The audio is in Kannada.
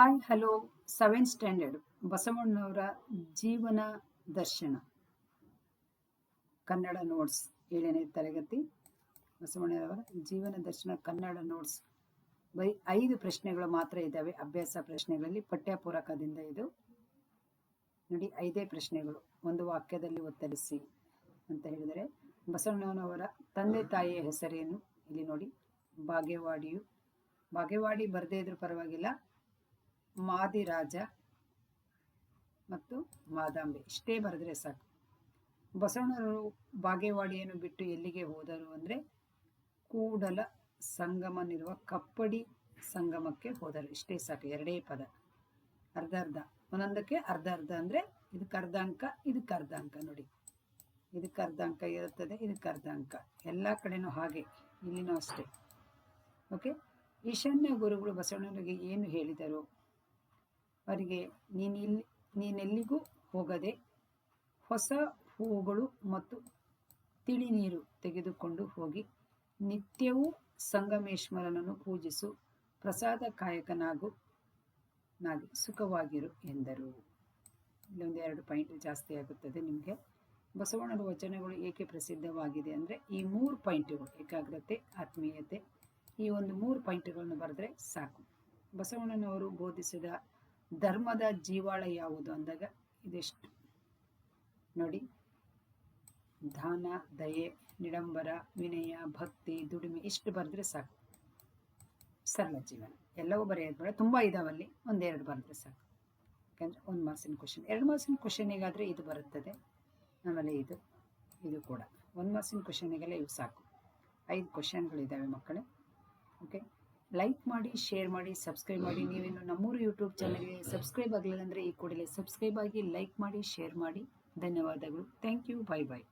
Hi, hello. ಸೆವೆನ್ ಸ್ಟ್ಯಾಂಡರ್ಡ್ ಬಸವಣ್ಣನವರ ಜೀವನ ದರ್ಶನ. ಕನ್ನಡ ನೋಟ್ಸ್ ಏಳನೇ ತರಗತಿ. ಬಸವಣ್ಣನವರ ಜೀವನ ದರ್ಶನ ಕನ್ನಡ ನೋಟ್ಸ್. ಬರೀ ಐದು ಪ್ರಶ್ನೆಗಳು ಮಾತ್ರ ಇದ್ದಾವೆ, ಅಭ್ಯಾಸ ಪ್ರಶ್ನೆಗಳಲ್ಲಿ, ಪಠ್ಯಪೂರಕದಿಂದ ಇದು. ನೋಡಿ, ಐದೇ ಪ್ರಶ್ನೆಗಳು. ಒಂದು ವಾಕ್ಯದಲ್ಲಿ ಉತ್ತರಿಸಿ ಅಂತ ಹೇಳಿದರೆ, ಬಸವಣ್ಣನವರ ತಂದೆ ತಾಯಿಯ ಹೆಸರೇನು? ಇಲ್ಲಿ ನೋಡಿ, ಬಾಗೇವಾಡಿಯು. ಬಾಗೇವಾಡಿ ಬರದೇ ಇದ್ರೂ ಪರವಾಗಿಲ್ಲ. ಮಾದಿರಾಜ ಮತ್ತು ಮಾದಾಂಬೆ. ಇಷ್ಟೇ ಬರೆದ್ರೆ ಸಾಕು. ಬಸವಣ್ಣರು ಬಾಗೇವಾಡಿಯನ್ನು ಬಿಟ್ಟು ಎಲ್ಲಿಗೆ ಹೋದರು ಅಂದರೆ ಕೂಡಲ ಸಂಗಮನಿರುವ ಕಪ್ಪಡಿ ಸಂಗಮಕ್ಕೆ ಹೋದರು. ಇಷ್ಟೇ ಸಾಕು. ಎರಡೇ ಪದ. ಅರ್ಧ ಅರ್ಧ. ಒಂದೊಂದಕ್ಕೆ ಅರ್ಧ ಅರ್ಧ ಅಂದರೆ ಇದಕ್ಕೆ ಅರ್ಧ ಅಂಕ, ಇದಕ್ಕೆ ಅರ್ಧ ಅಂಕ ನೋಡಿ. ಇದಕ್ಕೆ ಅರ್ಧ ಅಂಕ ಇರುತ್ತದೆ, ಇದಕ್ಕೆ ಅರ್ಧ ಅಂಕ. ಎಲ್ಲ ಕಡೆನೂ ಹಾಗೆ, ಇಲ್ಲಿನೂ ಅಷ್ಟೇ. ಓಕೆ ಈಶಾನ್ಯ ಗುರುಗಳು ಬಸವಣ್ಣನಿಗೆ ಏನು ಹೇಳಿದರು? ಅವರಿಗೆ ನೀನಿಲ್ಲಿ ನೀನೆಲ್ಲಿಗೂ ಹೋಗದೆ ಹೊಸ ಹೂವುಗಳು ಮತ್ತು ತಿಳಿ ನೀರು ತೆಗೆದುಕೊಂಡು ಹೋಗಿ ನಿತ್ಯವೂ ಸಂಗಮೇಶ್ವರನನ್ನು ಪೂಜಿಸು, ಪ್ರಸಾದ ಕಾಯಕನಾಗು, ನಾಗಿ ಸುಖವಾಗಿರು ಎಂದರು. ಇಲ್ಲೊಂದು ಎರಡು ಪಾಯಿಂಟ್ ಜಾಸ್ತಿ ಆಗುತ್ತದೆ ನಿಮಗೆ. ಬಸವಣ್ಣನ ವಚನಗಳು ಏಕೆ ಪ್ರಸಿದ್ಧವಾಗಿದೆ ಅಂದರೆ ಈ ಮೂರು ಪಾಯಿಂಟ್ಗಳು, ಏಕಾಗ್ರತೆ, ಆತ್ಮೀಯತೆ, ಈ ಒಂದು ಮೂರು ಪಾಯಿಂಟ್ಗಳನ್ನು ಬರೆದ್ರೆ ಸಾಕು. ಬಸವಣ್ಣನವರು ಬೋಧಿಸಿದ ಧರ್ಮದ ಜೀವಾಳ ಯಾವುದು ಅಂದಾಗ ಇದೆಷ್ಟು? ನೋಡಿ ದಾನ ದಯೆ, ನಿಡಂಬರ, ವಿನಯ, ಭಕ್ತಿ, ದುಡಿಮೆ, ಇಷ್ಟು ಬರೆದ್ರೆ ಸಾಕು. ಸರಳ ಜೀವನ. ಎಲ್ಲವೂ ಬರೆಯೋದು ಬೇಡ. ತುಂಬ ಇದಾವಲ್ಲಿ. ಒಂದೆರಡು ಬರೆದ್ರೆ ಸಾಕು. ಯಾಕಂದರೆ ಒಂದು ಮಾರ್ಕ್ಸಿನ ಕ್ವಶನ್ ಎರಡು ಮಾರ್ಕ್ಸಿನ ಕ್ವಶನಿಗಾದರೆ ಇದು ಬರುತ್ತದೆ. ಆಮೇಲೆ ಇದು ಇದು ಕೂಡ. ಒಂದು ಮಾರ್ಕ್ಸಿನ ಕ್ವಶನಿಗೆಲ್ಲ ಇವು ಸಾಕು. ಐದು ಕ್ವಶನ್ಗಳಿದ್ದಾವೆ ಮಕ್ಕಳೇ. ಓಕೆ ಲೈಕ್ ಮಾಡಿ ಶೇರ್ ಮಾಡಿ ಸಬ್ಸ್ಕ್ರೈಬ್ ಮಾಡಿ. ನೀವೇನು ನಮ್ಮೂರು ಯೂಟ್ಯೂಬ್ ಚಾನಲ್ಗೆ ಸಬ್ಸ್ಕ್ರೈಬ್ ಆಗಲಿಲ್ಲ ಅಂದರೆ ಈ ಕೂಡಲೇ ಸಬ್ಸ್ಕ್ರೈಬ್ ಆಗಿ ಲೈಕ್ ಮಾಡಿ ಶೇರ್ ಮಾಡಿ. ಧನ್ಯವಾದಗಳು. Thank you bye bye